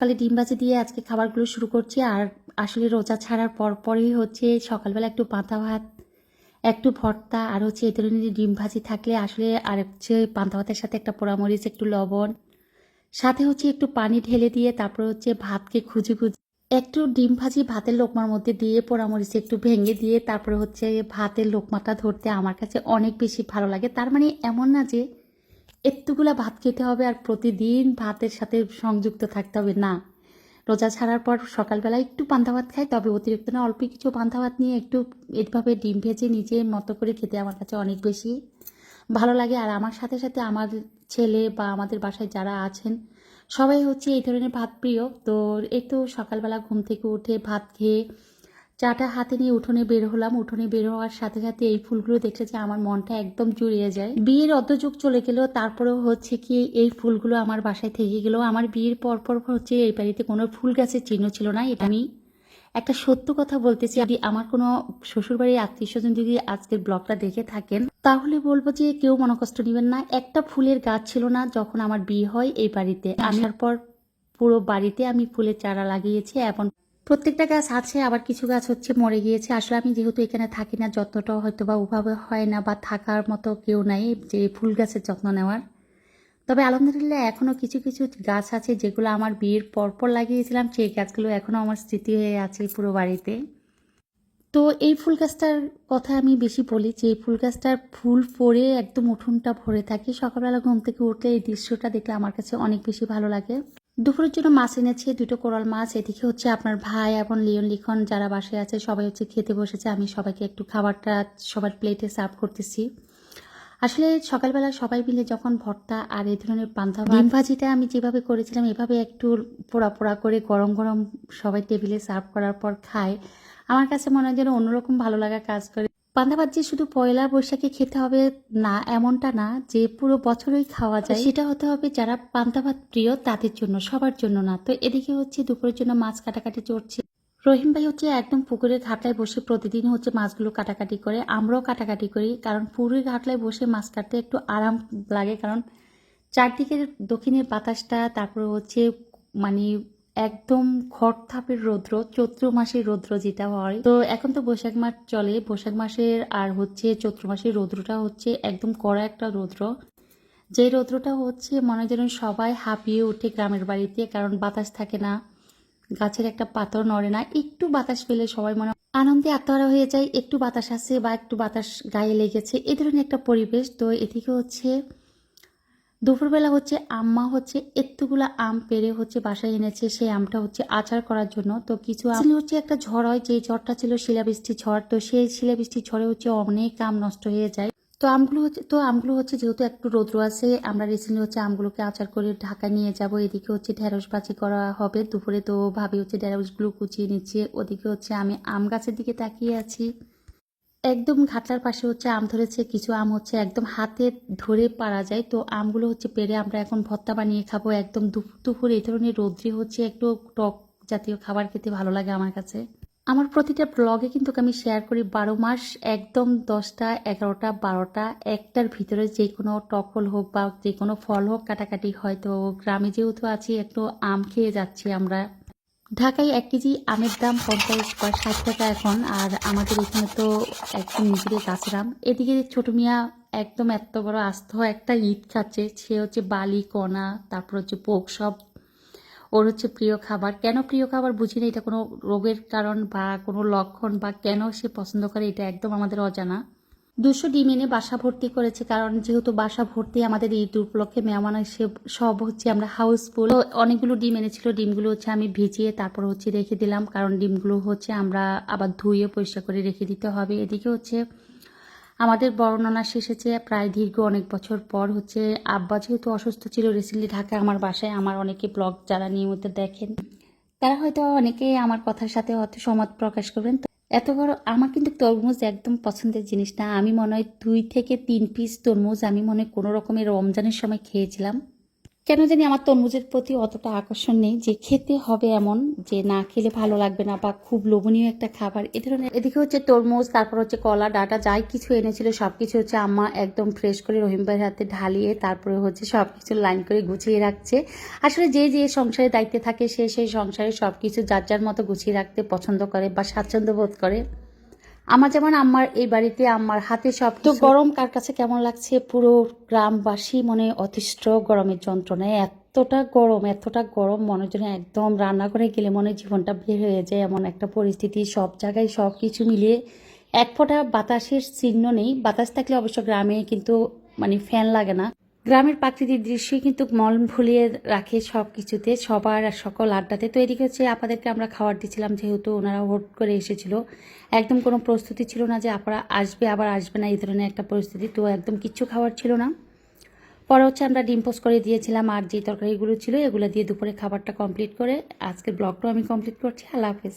সকালে ডিম ভাজি দিয়ে আজকে খাবারগুলো শুরু করছি। আর আসলে রোজা ছাড়ার পর পরই হচ্ছে সকালবেলা একটু পান্তা ভাত, একটু ভর্তা আর হচ্ছে এই ধরনের ডিম ভাজি থাকলে আসলে আর হচ্ছে পান্তা ভাতের সাথে একটা পোড়ামরিচ, একটু লবণ, সাথে হচ্ছে একটু পানি ঢেলে দিয়ে তারপর হচ্ছে ভাতকে খুঁজে খুঁজে একটু ডিম ভাজি ভাতের লোকমার মধ্যে দিয়ে পোড়ামরিচ একটু ভেঙে দিয়ে তারপরে হচ্ছে ভাতের লোকমাটা ধরতে আমার কাছে অনেক বেশি ভালো লাগে। তার মানে এমন না যে এত্তুগুলা ভাত খেতে হবে আর প্রতিদিন ভাতের সাথে সংযুক্ত থাকতে হবে, না। রোজা ছাড়ার পর সকালবেলা একটু পান্তা ভাত খাই, তবে অতিরিক্ত না, অল্প কিছু পান্তা ভাত নিয়ে একটু এভাবে ডিম ভেজে নিজের মতো করে খেতে আমার কাছে অনেক বেশি ভালো লাগে। আর আমার সাথে সাথে আমার ছেলে বা আমাদের বাসায় যারা আছেন, সবাই হচ্ছে এই ধরনের ভাত প্রিয়। তো এই তো সকালবেলা ঘুম থেকে উঠে ভাত খেয়ে চাটা হাতে নিয়ে উঠোনে বের হলাম। উঠোনে বের হওয়ার সাথে সাথে এই ফুলগুলো দেখলে যে আমার মনটা একদম জুড়িয়ে যায়। বিয়ের অর্ধযুগ চলে গেলেও তারপরেও হচ্ছে কি এই ফুলগুলো আমার বাসায় থেকে গেলেও আমার বিয়ের পর পর হচ্ছে এই বাড়িতে কোনো ফুল গাছের চিহ্ন ছিল না। এটা আমি একটা সত্য কথা বলতেছি যদি আমার কোনো শ্বশুরবাড়ির আত্মীয় স্বজন যদি আজকের ব্লগটা দেখে থাকেন, তাহলে বলব যে কেউ মনোকষ্ট নেবেন না। একটা ফুলের গাছ ছিল না যখন আমার বিয়ে হয় এই বাড়িতে। আসার পর পুরো বাড়িতে আমি ফুলের চারা লাগিয়েছি এবং প্রত্যেকটা গাছ আছে, আবার কিছু গাছ হচ্ছে মরে গিয়েছে। আসলে আমি যেহেতু এখানে থাকি না যত্নটা হয়তো বা ওভাবে হয় না বা থাকার মতো কেউ নাই যে ফুল গাছের যত্ন নেওয়ার। তবে আলহামদুলিল্লাহ এখনও কিছু কিছু গাছ আছে যেগুলো আমার বিয়ের পরপর লাগিয়েছিলাম, সেই গাছগুলো এখনও আমার স্মৃতি হয়ে আছে পুরো বাড়িতে। তো এই ফুল গাছটার কথা আমি বেশি বলি যে, এই ফুল গাছটার ফুল পরে একদম উঠোনটা ভরে থাকে। সকালবেলা ঘুম থেকে উঠলে এই দৃশ্যটা দেখলে আমার কাছে অনেক বেশি ভালো লাগে। দুপুরের জন্য মাছ এনেছে, দুটো কোরাল মাছ, এদিকে হচ্ছে আপনার ভাই এবং লিওন লিখন যারা বাসায় আছে, সবাই হচ্ছে খেতে বসেছে, আমি সবাইকে একটু খাবারটা সবার প্লেটে সার্ভ করতেছি। আসলে সকালবেলা সবাই মিলে যখন ভর্তা আর এই ধরনের পান্তা ডিম ভাজিটা আমি যেভাবে করেছিলাম, এভাবে একটু পোড়া পোড়া করে গরম গরম সবাই টেবিলে সার্ভ করার পর খায় আমার কাছে মনে হয় যেন অন্যরকম ভালো লাগা কাজ করে। পান্তা ভাত যে শুধু পয়লা বৈশাখে খেতে হবে না এমনটা না যে পুরো বছরই খাওয়া যায়। সেটা হতে হবে যারা পান্তা ভাত প্রিয় তাদের জন্য সবার জন্য না। তো এদিকে হচ্ছে দুপুরের জন্য মাছ কাটাকাটি চড়ছে। রহিম ভাই হচ্ছে একদম পুকুরের ঘাটলায় বসে প্রতিদিন হচ্ছে মাছগুলো কাটাকাটি করে আমরাও কাটাকাটি করি। কারণ পুকুরের ঘাটলায় বসে মাছ কাটতে একটু আরাম লাগে কারণ চারদিকের দক্ষিণের বাতাসটা তারপরে হচ্ছে মানে একদম খড়থাপের রৌদ্র, চৈত্র মাসের রৌদ্র যেটা হয়। তো এখন তো বৈশাখ মাস চলে। বৈশাখ মাসের আর হচ্ছে চৈত্র মাসের রৌদ্রটা হচ্ছে একদম কড়া একটা রৌদ্র। যে রৌদ্রটা হচ্ছে মনে যেন সবাই হাঁপিয়ে ওঠে গ্রামের বাড়িতে, কারণ বাতাস থাকে না, গাছের একটা পাথর নড়ে না। একটু বাতাস পেলে সবাই মনে আনন্দে আত্মহারা হয়ে যায়। একটু বাতাস আসে বা একটু বাতাস গায়ে লেগেছে, এ ধরনের একটা পরিবেশ। তো এদিকে হচ্ছে দুপুরবেলা হচ্ছে আম্মা হচ্ছে এত্তুগুলা আম পেরে হচ্ছে বাসায় এনেছে, সেই আমটা হচ্ছে আচার করার জন্য। তো কিছু আম হচ্ছে একটা ঝড় হয় যে ঝড়টা ছিল শিলাবৃষ্টি ঝড়, তো সেই শিলাবৃষ্টির ঝড়ে হচ্ছে অনেক আম নষ্ট হয়ে যায়। তো আমগুলো হচ্ছে তো আমগুলো হচ্ছে যেহেতু একটু রৌদ্র আছে, আমরা রিসেন্টলি হচ্ছে আমগুলোকে আচার করে ঢাকায় নিয়ে যাব। এদিকে হচ্ছে ঢেঁড়স বাজি করা হবে দুপুরে, তো ভাবি হচ্ছে ঢেঁড়সগুলো কুচিয়ে নিচ্ছে। ওদিকে হচ্ছে আমি আম গাছের দিকে তাকিয়ে আছি। একদম ঘাটলার পাশে হচ্ছে আম ধরেছে, কিছু আম হচ্ছে একদম হাতে ধরে পারা যায়। তো আমগুলো হচ্ছে পেরে আমরা এখন ভর্তা বানিয়ে খাব একদম দুপুর এই ধরনের রৌদ্রে হচ্ছে একটু টক জাতীয় খাবার খেতে ভালো লাগে আমার কাছে। আমার প্রতিটা ব্লগে কিন্তু আমি শেয়ার করি বারো মাস একদম দশটা, এগারোটা, বারোটা, একটার ভিতরে যে কোনো টকল হোক বা যে কোনো ফল হোক, কাটাকাটি হয় তো গ্রামে যেহেতু আছি একটু আম খেয়ে যাচ্ছি আমরা। ঢাকায় এক কেজি আমের দাম পঞ্চাশ বা ষাট টাকা এখন, আর আমাদের এখানে তো একদম নিজেদের গাছের আম এদিকে ছোট মিয়া একদম এত বড় আস্ত একটা ঈদ খাচ্ছে, সে হচ্ছে বালি কণা তারপর হচ্ছে পোক সব। ওর হচ্ছে প্রিয় খাবার। কেন প্রিয় খাবার বুঝি না, এটা কোনো রোগের কারণ বা কোনো লক্ষণ বা কেন সে পছন্দ করে, এটা একদম আমাদের অজানা। দুশো ডিম এনে বাসা ভর্তি করেছে, কারণ যেহেতু বাসা ভর্তি আমাদের ঈদ উপলক্ষে মেহমান সব হচ্ছে আমরা হাউসফুল অনেকগুলো ডিম এনেছিল, ডিমগুলো হচ্ছে আমি ভিজিয়ে তারপর হচ্ছে রেখে দিলাম, কারণ ডিমগুলো হচ্ছে আমরা আবার ধুয়ে পরিষ্কার করে রেখে দিতে হবে। এদিকে হচ্ছে আমাদের বর্ণনা শেষেছে প্রায় দীর্ঘ অনেক বছর পর হচ্ছে আব্বা যেহেতু অসুস্থ ছিল রিসেন্টলি ঢাকা আমার বাসায় আমার অনেকে ব্লগ যারা নিয়মিত দেখেন, তারা হয়তো অনেকে আমার কথার সাথে হয়তো সমত প্রকাশ করবেন। এত বড়, আমার কিন্তু তরমুজ একদম পছন্দের জিনিস না আমি মনে হয় দুই থেকে তিন পিস তরমুজ আমি মনে হয় কোনো রকমের রমজানের সময় খেয়েছিলাম। কেন জানি আমার তরমুজের প্রতি অতটা আকর্ষণ নেই। যে খেতে হবে এমন, যে না খেলে ভালো লাগবে না বা খুব লোভনীয় একটা খাবার, এ ধরনের এদিকে হচ্ছে তরমুজ, তারপর হচ্ছে কলা, ডাটা, যাই কিছু এনেছিল সব কিছু হচ্ছে আম্মা একদম ফ্রেশ করে রহিম ভাইয়ের হাতে ঢালিয়ে তারপরে হচ্ছে সব কিছু লাইন করে গুছিয়ে রাখছে। আসলে যে যে সংসারের দায়িত্বে থাকে, সে সেই সংসারে সব কিছু যার যার মতো গুছিয়ে রাখতে পছন্দ করে বা স্বাচ্ছন্দ্য বোধ করে। আমার যেমন আমার এই বাড়িতে আমার হাতে সব তো গরম কার কাছে কেমন লাগছে? পুরো গ্রামবাসী মনে অতিষ্ঠ, গরমের যন্ত্রণায় এতটা গরম এতটা গরম, মনে যেন একদম রান্নাঘরে গেলে মনে জীবনটা বের হয়ে যায়, এমন একটা পরিস্থিতি। সব জায়গায় সব কিছু মিলিয়ে এক ফোঁটা বাতাসের চিহ্ন নেই। বাতাস থাকলে অবশ্য গ্রামে কিন্তু মানে ফ্যান লাগে না। গ্রামের প্রাকৃতিক দৃশ্যই কিন্তু মন ভুলিয়ে রাখে সব কিছুতে সবার আর সকল আড্ডাতে তো এদিকে হচ্ছে আপাদেরকে আমরা খাবার দিচ্ছিলাম যেহেতু ওনারা হুট করে এসেছিল। একদম কোনো প্রস্তুতি ছিল না যে আপনারা আসবে, আবার আসবে না, এই ধরনের একটা পরিস্থিতি। তো একদম কিচ্ছু খাবার ছিল না। পরে হচ্ছে আমরা ডিম পোস্ট করে দিয়েছিলাম আর যে তরকারিগুলো ছিল এগুলো দিয়ে দুপুরে খাবারটা কমপ্লিট করে আজকের ব্লগটাও আমি কমপ্লিট করছি। আল্লাহ হাফেজ।